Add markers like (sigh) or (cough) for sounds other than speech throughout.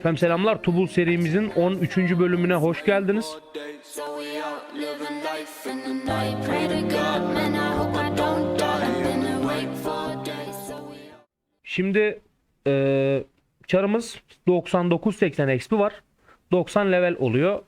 Efendim selamlar. Tubul serimizin 13. bölümüne hoş geldiniz. Şimdi eee çarımız 99-80 XP var. 90 level oluyor.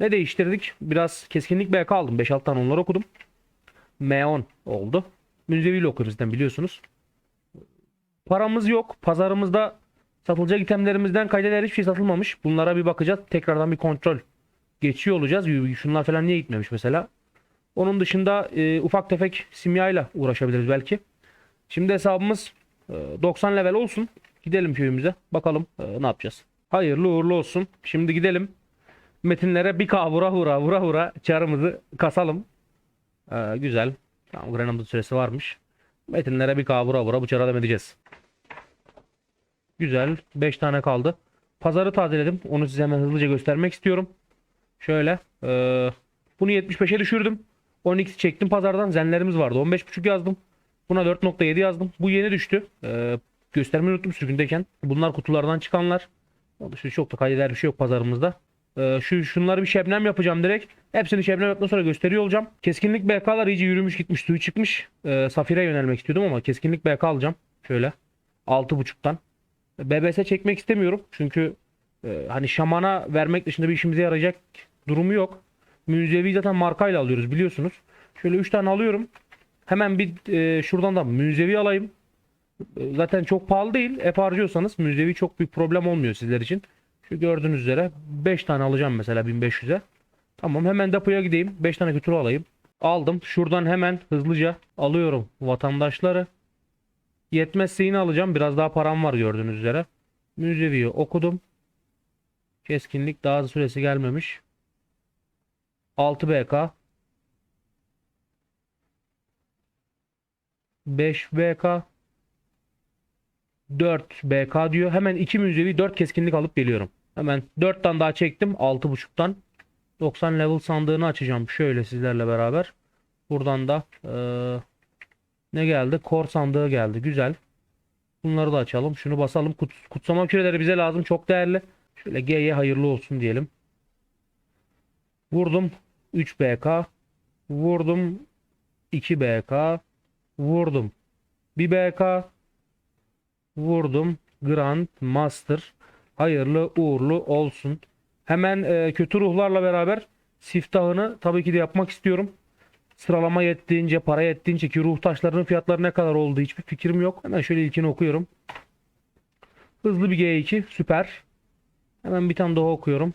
Ne değiştirdik? Biraz keskinlik BK aldım. 5-6 tane onları okudum. M10 oldu. Münzevi okuyoruzdan biliyorsunuz. Paramız yok. Pazarımızda satılacak itemlerimizden kayda değer hiçbir şey satılmamış. Bunlara bir bakacağız. Tekrardan bir kontrol geçiyor olacağız. Şunlar falan niye gitmemiş mesela. Onun dışında e, ufak tefek simyayla uğraşabiliriz belki. Şimdi hesabımız e, 90 level olsun. Gidelim köyümüze. Bakalım e, ne yapacağız. Hayırlı uğurlu olsun. Şimdi gidelim. Metinlere bir K vura vura vura vura çarımızı kasalım. E, güzel. Tamam Grenade süresi varmış. Metinlere bir K vura vura bu çara edeceğiz. Güzel. 5 tane kaldı. Pazarı tazeledim. Onu size hemen hızlıca göstermek istiyorum. Şöyle. e, bunu 75'e düşürdüm. 12 çektim pazardan. Zenlerimiz vardı. 15.5 yazdım. Buna 4.7 yazdım. Bu yeni düştü. E, göstermeyi unuttum sürgündeyken. Bunlar kutulardan çıkanlar. Dışında çok da kaydeder bir şey yok pazarımızda. E, şu şunları bir şebnem yapacağım direkt. Hepsini şebnem yaptıktan sonra gösteriyor olacağım. Keskinlik BK'lar iyice yürümüş gitmiş suyu çıkmış. E, Safir'e yönelmek istiyordum ama keskinlik BK alacağım. Şöyle. 6.5'tan. BBS çekmek istemiyorum. Çünkü e, hani şamana vermek dışında bir işimize yarayacak durumu yok. Münzevi zaten markayla alıyoruz biliyorsunuz. Şöyle 3 tane alıyorum. Hemen bir e, şuradan da münzevi alayım. E, zaten çok pahalı değil. Hep harcıyorsanız münzevi çok bir problem olmuyor sizler için. Şu gördüğünüz üzere 5 tane alacağım mesela 1500'e. Tamam hemen depoya gideyim. 5 tane kütür alayım. Aldım. Şuradan hemen hızlıca alıyorum vatandaşları. Yetmezse yine alacağım. Biraz daha param var gördüğünüz üzere. Müzeviyi okudum. Keskinlik daha da süresi gelmemiş. 6 BK. 5 BK. 4 BK diyor. Hemen 2 müzevi 4 keskinlik alıp geliyorum. Hemen 4 tane daha çektim. 6.5'tan. 90 level sandığını açacağım. Şöyle sizlerle beraber. Buradan da eee ne geldi? Kor sandığı geldi. Güzel. Bunları da açalım. Şunu basalım. Kut, kutsama küreleri bize lazım. Çok değerli. Şöyle G'ye hayırlı olsun diyelim. Vurdum. 3 BK. Vurdum. 2 BK. Vurdum. 1 BK. Vurdum. Grand Master. Hayırlı uğurlu olsun. Hemen e, kötü ruhlarla beraber siftahını tabii ki de yapmak istiyorum. Sıralama yettiğince, para yettiğince ki ruh taşlarının fiyatları ne kadar olduğu hiçbir fikrim yok. Hemen şöyle ilkini okuyorum. Hızlı bir G2 süper. Hemen bir tane daha okuyorum.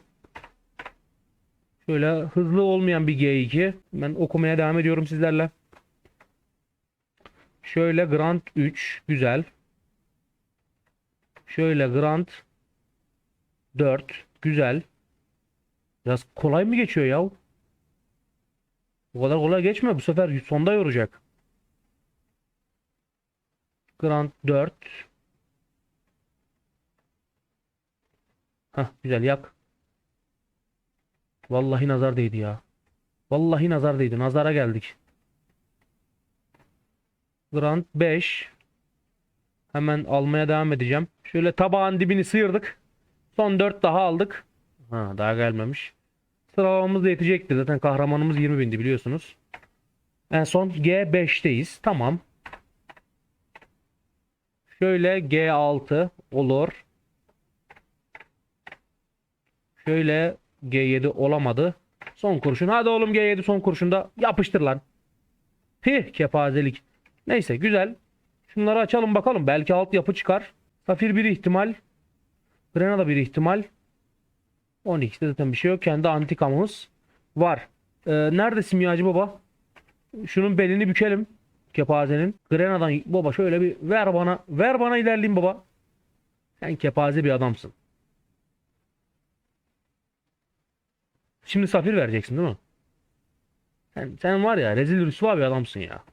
Şöyle hızlı olmayan bir G2. Ben okumaya devam ediyorum sizlerle. Şöyle Grand 3 güzel. Şöyle Grand 4 güzel. Biraz kolay mı geçiyor ya? Bu kadar kolay geçmiyor. Bu sefer sonda yoracak. Grand 4. Hah güzel yak. Vallahi nazar değdi ya. Vallahi nazar değdi. Nazara geldik. Grand 5. Hemen almaya devam edeceğim. Şöyle tabağın dibini sıyırdık. Son 4 daha aldık. Ha daha gelmemiş. Sıralamamız da yetecektir. Zaten kahramanımız 20 bindi biliyorsunuz. En son G5'teyiz. Tamam. Şöyle G6 olur. Şöyle G7 olamadı. Son kurşun. Hadi oğlum G7 son kurşunda yapıştır lan. Hih kepazelik. Neyse güzel. Şunları açalım bakalım. Belki alt yapı çıkar. Safir bir ihtimal. Grenada bir ihtimal. 12'de zaten bir şey yok. Kendi antikamız var. Ee, nerede simyacı baba? Şunun belini bükelim. Kepazenin. Grena'dan baba şöyle bir ver bana. Ver bana ilerleyeyim baba. Sen kepaze bir adamsın. Şimdi safir vereceksin değil mi? Sen, sen var ya rezil rüsva bir adamsın ya.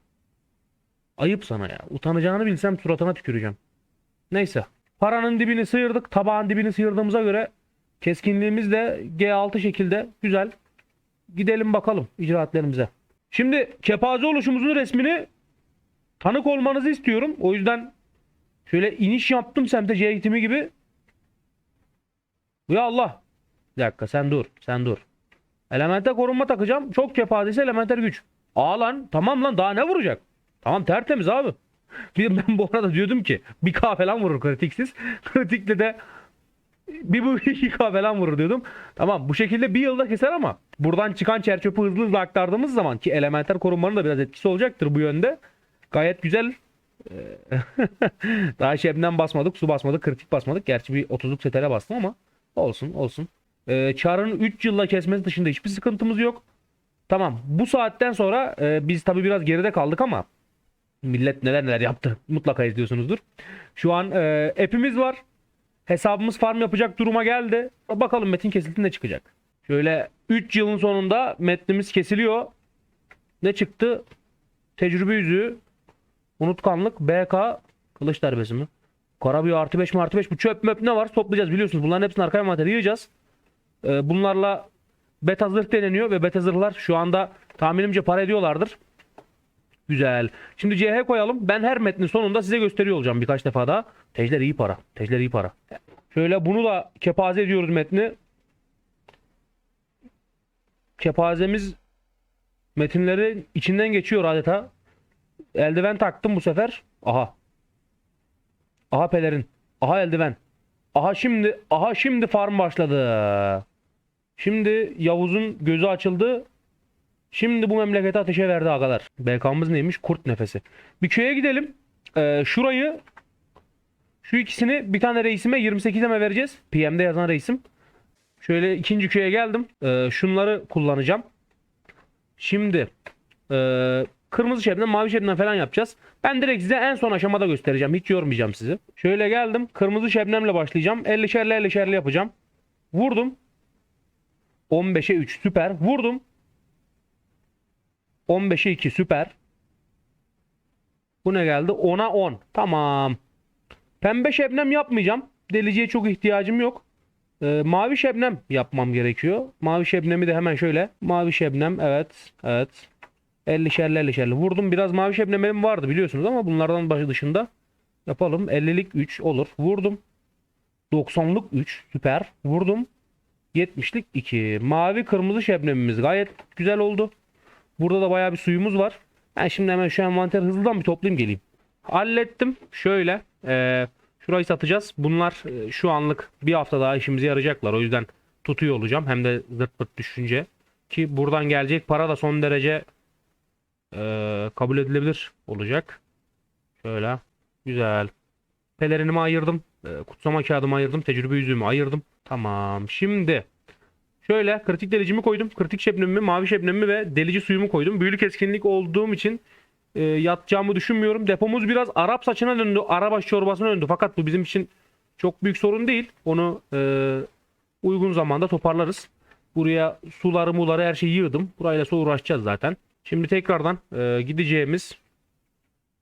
Ayıp sana ya. Utanacağını bilsem suratına tüküreceğim. Neyse. Paranın dibini sıyırdık. Tabağın dibini sıyırdığımıza göre keskinliğimiz de G6 şekilde güzel. Gidelim bakalım icraatlerimize. Şimdi kepaze oluşumuzun resmini tanık olmanızı istiyorum. O yüzden şöyle iniş yaptım semte C eğitimi gibi. Ya Allah. Bir dakika sen dur. Sen dur. Elementer korunma takacağım. Çok kephazesi elementer güç. Aa lan tamam lan daha ne vuracak? Tamam tertemiz abi. (laughs) Bir ben bu arada diyordum ki bir K falan vurur kritiksiz. (laughs) Kritikle de bir bu (laughs) iki K falan vurur diyordum. Tamam bu şekilde bir yılda keser ama buradan çıkan çerçöpü hızlı hızlı aktardığımız zaman ki elementer korunmanın da biraz etkisi olacaktır bu yönde. Gayet güzel. Ee, (laughs) Daha şebnem basmadık, su basmadık, kritik basmadık. Gerçi bir 30'luk setele bastım ama olsun olsun. Ee, Çar'ın 3 yılla kesmesi dışında hiçbir sıkıntımız yok. Tamam bu saatten sonra e, biz tabii biraz geride kaldık ama millet neler neler yaptı mutlaka izliyorsunuzdur. Şu an e, app'imiz var. Hesabımız farm yapacak duruma geldi. Bakalım metin kesildi ne çıkacak. Şöyle 3 yılın sonunda metnimiz kesiliyor. Ne çıktı? Tecrübe yüzüğü. Unutkanlık. BK. Kılıç darbesi mi? Karabiyo artı 5 mi artı 5 bu çöp möp ne var toplayacağız biliyorsunuz. Bunların hepsini arka envantere yığacağız. Ee, bunlarla beta zırh deneniyor ve beta zırhlar şu anda tahminimce para ediyorlardır. Güzel. Şimdi CH koyalım. Ben her metnin sonunda size gösteriyor olacağım birkaç defa daha. Tecler iyi para. Tecler iyi para. Şöyle bunu da kepaze ediyoruz metni. Kepazemiz metinleri içinden geçiyor adeta. Eldiven taktım bu sefer. Aha. Aha pelerin. Aha eldiven. Aha şimdi aha şimdi farm başladı. Şimdi Yavuz'un gözü açıldı. Şimdi bu memlekete ateşe verdi agalar. BK'mız neymiş? Kurt nefesi. Bir köye gidelim. Ee, şurayı şu ikisini bir tane reisime 28'e vereceğiz. PM'de yazan reisim. Şöyle ikinci köye geldim. Ee, şunları kullanacağım. Şimdi ee, kırmızı şebnem, mavi şebnem falan yapacağız. Ben direkt size en son aşamada göstereceğim. Hiç yormayacağım sizi. Şöyle geldim. Kırmızı şebnemle başlayacağım. 50'şerli 50'şerli yapacağım. Vurdum. 15'e 3 süper. Vurdum. 15'e 2 süper. Bu ne geldi? 10'a 10. Tamam. Pembe şebnem yapmayacağım. Deliciye çok ihtiyacım yok. Ee, mavi şebnem yapmam gerekiyor. Mavi şebnemi de hemen şöyle. Mavi şebnem evet. Evet. 50'şerli 50'şerli. Vurdum biraz mavi şebnemim vardı biliyorsunuz ama bunlardan başı dışında yapalım. 50'lik 3 olur. Vurdum. 90'lık 3 süper. Vurdum. 70'lik 2. Mavi kırmızı şebnemimiz gayet güzel oldu. Burada da bayağı bir suyumuz var. Ben şimdi hemen şu envanteri hızlıdan bir toplayayım geleyim. Hallettim. Şöyle. eee, şurayı satacağız. Bunlar e, şu anlık bir hafta daha işimize yarayacaklar. O yüzden tutuyor olacağım. Hem de zırt pırt düşünce. Ki buradan gelecek para da son derece eee, kabul edilebilir olacak. Şöyle. Güzel. Pelerinimi ayırdım. Eee, kutsama kağıdımı ayırdım. Tecrübe yüzüğümü ayırdım. Tamam. Şimdi Şöyle kritik delicimi koydum. Kritik şebnemimi, mavi şebnemimi ve delici suyumu koydum. Büyülü keskinlik olduğum için e, yatacağımı düşünmüyorum. Depomuz biraz Arap saçına döndü. Arabaş çorbasına döndü. Fakat bu bizim için çok büyük sorun değil. Onu e, uygun zamanda toparlarız. Buraya suları muları her şeyi yığdım. Burayla sonra uğraşacağız zaten. Şimdi tekrardan e, gideceğimiz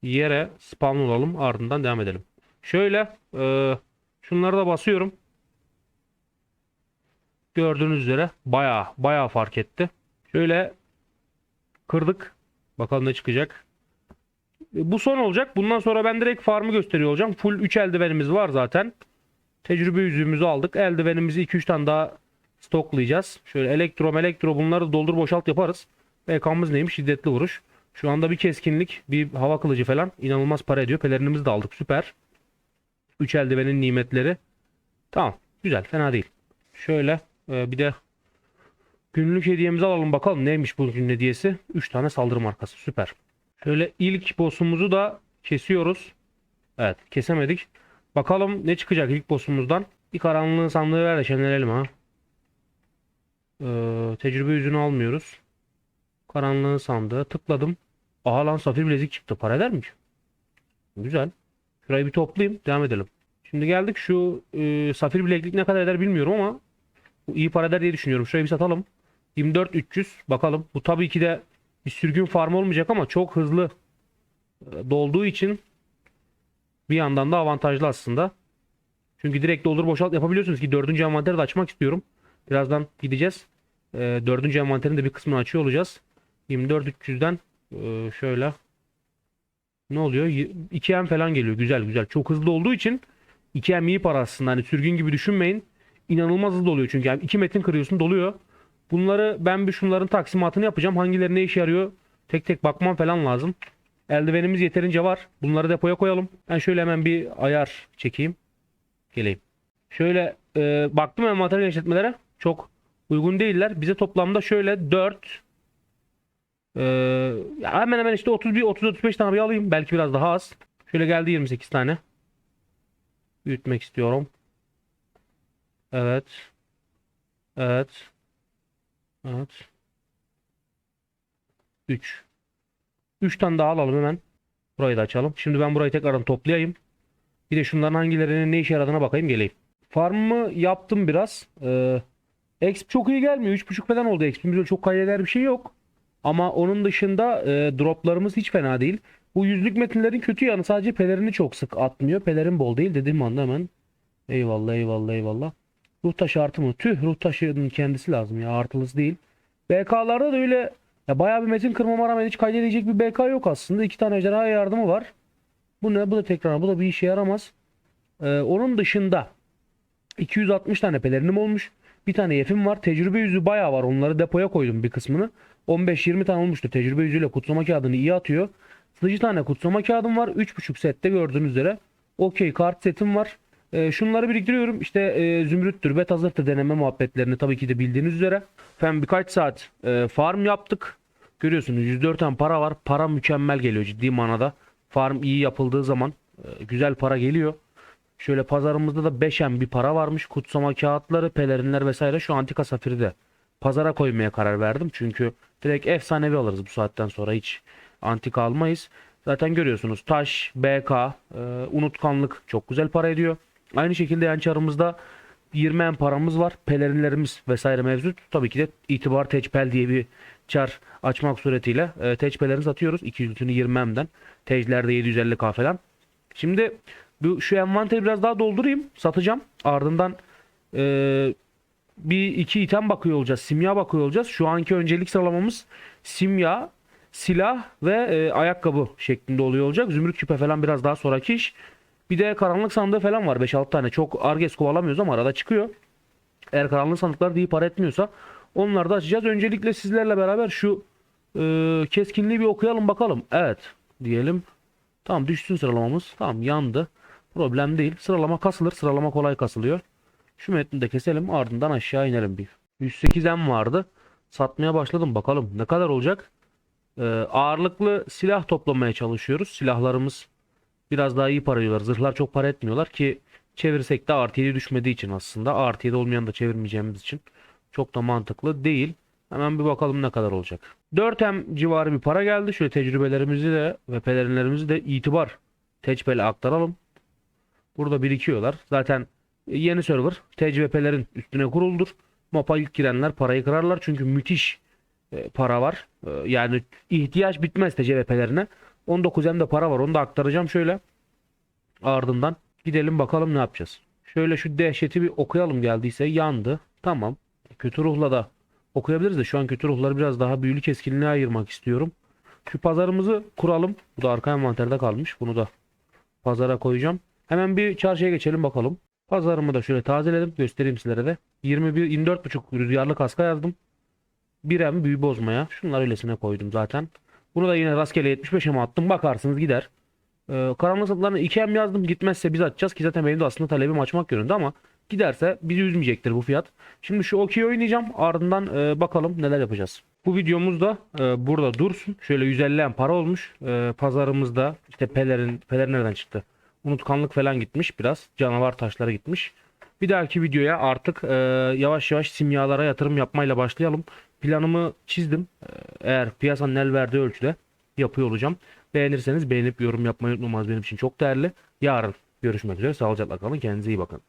yere spawn olalım. Ardından devam edelim. Şöyle e, şunları da basıyorum. Gördüğünüz üzere bayağı bayağı fark etti. Şöyle kırdık. Bakalım ne çıkacak. E, Bu son olacak. Bundan sonra ben direkt farmı gösteriyor olacağım. Full 3 eldivenimiz var zaten. Tecrübe yüzüğümüzü aldık. Eldivenimizi 2-3 tane daha stoklayacağız. Şöyle elektro elektro bunları doldur boşalt yaparız. BK'mız neymiş? Şiddetli vuruş. Şu anda bir keskinlik, bir hava kılıcı falan inanılmaz para ediyor. Pelerinimizi de aldık. Süper. 3 eldivenin nimetleri. Tamam. Güzel. Fena değil. Şöyle e, bir de günlük hediyemizi alalım bakalım neymiş bu günün hediyesi. 3 tane saldırı markası. Süper. Şöyle ilk boss'umuzu da kesiyoruz. Evet kesemedik. Bakalım ne çıkacak ilk boss'umuzdan. Bir karanlığın sandığı ver de şenlenelim ha. Ee, tecrübe yüzünü almıyoruz. Karanlığın sandığı tıkladım. Aha lan safir bilezik çıktı. Para eder mi? Güzel. Şurayı bir toplayayım. Devam edelim. Şimdi geldik şu e, safir bileklik ne kadar eder bilmiyorum ama iyi para eder diye düşünüyorum. Şurayı bir satalım. 24 300 bakalım. Bu tabii ki de bir sürgün farm olmayacak ama çok hızlı e, dolduğu için bir yandan da avantajlı aslında. Çünkü direkt doldur boşalt yapabiliyorsunuz ki dördüncü envanteri de açmak istiyorum. Birazdan gideceğiz. E, dördüncü envanterin de bir kısmını açıyor olacağız. 24 300'den e, şöyle ne oluyor? 2M falan geliyor. Güzel güzel. Çok hızlı olduğu için 2M iyi para aslında. Hani sürgün gibi düşünmeyin. İnanılmaz hızlı doluyor çünkü. Yani 2 metin kırıyorsun doluyor. Bunları ben bir şunların taksimatını yapacağım. Hangileri ne işe yarıyor tek tek bakmam falan lazım. Eldivenimiz yeterince var. Bunları depoya koyalım. Ben şöyle hemen bir ayar çekeyim. Geleyim. Şöyle e, baktım envanter genişletmelere. Çok uygun değiller. Bize toplamda şöyle 4 e, hemen hemen işte 31 30 35 tane bir alayım. Belki biraz daha az. Şöyle geldi 28 tane. Büyütmek istiyorum. Evet. Evet. Evet. 3. 3 tane daha alalım hemen. Burayı da açalım. Şimdi ben burayı tekrardan toplayayım. Bir de şunların hangilerinin ne işe yaradığına bakayım geleyim. Farmımı yaptım biraz. Ee, exp çok iyi gelmiyor. 3.5 falan oldu exp'imiz öyle çok kaydeder bir şey yok. Ama onun dışında e, droplarımız hiç fena değil. Bu yüzlük metinlerin kötü yanı sadece pelerini çok sık atmıyor. Pelerin bol değil dediğim anda hemen. Eyvallah eyvallah eyvallah. Ruh taşı artı mı? Tüh ruh taşının kendisi lazım ya artılısı değil. BK'larda da öyle ya bayağı bir metin kırmama rağmen hiç kaydedecek bir BK yok aslında. İki tane ejderha yardımı var. Bu ne? Bu da tekrar. Bu da bir işe yaramaz. Ee, onun dışında 260 tane pelerinim olmuş. Bir tane yefim var. Tecrübe yüzü bayağı var. Onları depoya koydum bir kısmını. 15-20 tane olmuştu. Tecrübe yüzüyle kutsama kağıdını iyi atıyor. Sıcı tane kutsama kağıdım var. 3.5 sette gördüğünüz üzere. Okey kart setim var. Ee, şunları biriktiriyorum. İşte e, zümrüttür, bet hazırtır deneme muhabbetlerini tabii ki de bildiğiniz üzere. Efendim birkaç saat e, farm yaptık. Görüyorsunuz 104 tane para var. Para mükemmel geliyor ciddi manada. Farm iyi yapıldığı zaman e, güzel para geliyor. Şöyle pazarımızda da 5M bir para varmış. Kutsama kağıtları, pelerinler vesaire şu antika safiri de pazara koymaya karar verdim. Çünkü direkt efsanevi alırız bu saatten sonra hiç antika almayız. Zaten görüyorsunuz taş, BK, e, unutkanlık çok güzel para ediyor. Aynı şekilde yan çarımızda 20 en paramız var. Pelerinlerimiz vesaire mevcut. Tabii ki de itibar teçpel diye bir çar açmak suretiyle e, teçpelerini satıyoruz. 200'ünü 20 emden. Teclerde 750k falan. Şimdi bu şu envanteri biraz daha doldurayım. Satacağım. Ardından e, bir iki item bakıyor olacağız. Simya bakıyor olacağız. Şu anki öncelik sıralamamız simya, silah ve e, ayakkabı şeklinde oluyor olacak. Zümrüt küpe falan biraz daha sonraki iş. Bir de karanlık sandığı falan var 5-6 tane. Çok arges kovalamıyoruz ama arada çıkıyor. Eğer karanlık sandıklar iyi para etmiyorsa onları da açacağız. Öncelikle sizlerle beraber şu e, keskinliği bir okuyalım bakalım. Evet diyelim. Tamam düşsün sıralamamız. Tamam yandı. Problem değil. Sıralama kasılır. Sıralama kolay kasılıyor. Şu metni de keselim. Ardından aşağı inelim bir. 108M vardı. Satmaya başladım. Bakalım ne kadar olacak. Ee, ağırlıklı silah toplamaya çalışıyoruz. Silahlarımız biraz daha iyi para ediyorlar. Zırhlar çok para etmiyorlar ki çevirsek de artı 7 düşmediği için aslında. Artı 7 olmayan da çevirmeyeceğimiz için çok da mantıklı değil. Hemen bir bakalım ne kadar olacak. 4M civarı bir para geldi. Şöyle tecrübelerimizi de ve pelerinlerimizi de itibar tecrübele aktaralım. Burada birikiyorlar. Zaten yeni server tecrübelerin üstüne kuruldur. Mapa ilk girenler parayı kırarlar. Çünkü müthiş e, para var. E, yani ihtiyaç bitmez TCVP'lerine. 19 de para var. Onu da aktaracağım şöyle. Ardından gidelim bakalım ne yapacağız. Şöyle şu dehşeti bir okuyalım geldiyse yandı. Tamam. Kötü ruhla da okuyabiliriz de şu an kötü ruhları biraz daha büyülü keskinliğe ayırmak istiyorum. Şu pazarımızı kuralım. Bu da arka envanterde kalmış. Bunu da pazara koyacağım. Hemen bir çarşıya geçelim bakalım. Pazarımı da şöyle tazeledim. Göstereyim sizlere de. 21 24.5 rüzgarlı kaska yazdım. 1M büyü bozmaya. Şunları öylesine koydum zaten. Bunu da yine rastgele 75'e attım. Bakarsınız gider. Ee, karanlık satılarına 2M yazdım. Gitmezse biz açacağız ki zaten benim de aslında talebim açmak yönünde ama giderse bizi üzmeyecektir bu fiyat. Şimdi şu okey oynayacağım. Ardından e, bakalım neler yapacağız. Bu videomuz da e, burada dursun. Şöyle 150 M para olmuş. E, pazarımızda işte pelerin pelerin nereden çıktı? Unutkanlık falan gitmiş biraz. Canavar taşları gitmiş. Bir dahaki videoya artık e, yavaş yavaş simyalara yatırım yapmayla başlayalım. Planımı çizdim. E, eğer piyasanın el verdiği ölçüde yapıyor olacağım. Beğenirseniz beğenip yorum yapmayı unutmamaz benim için çok değerli. Yarın görüşmek üzere. Sağlıcakla kalın. Kendinize iyi bakın.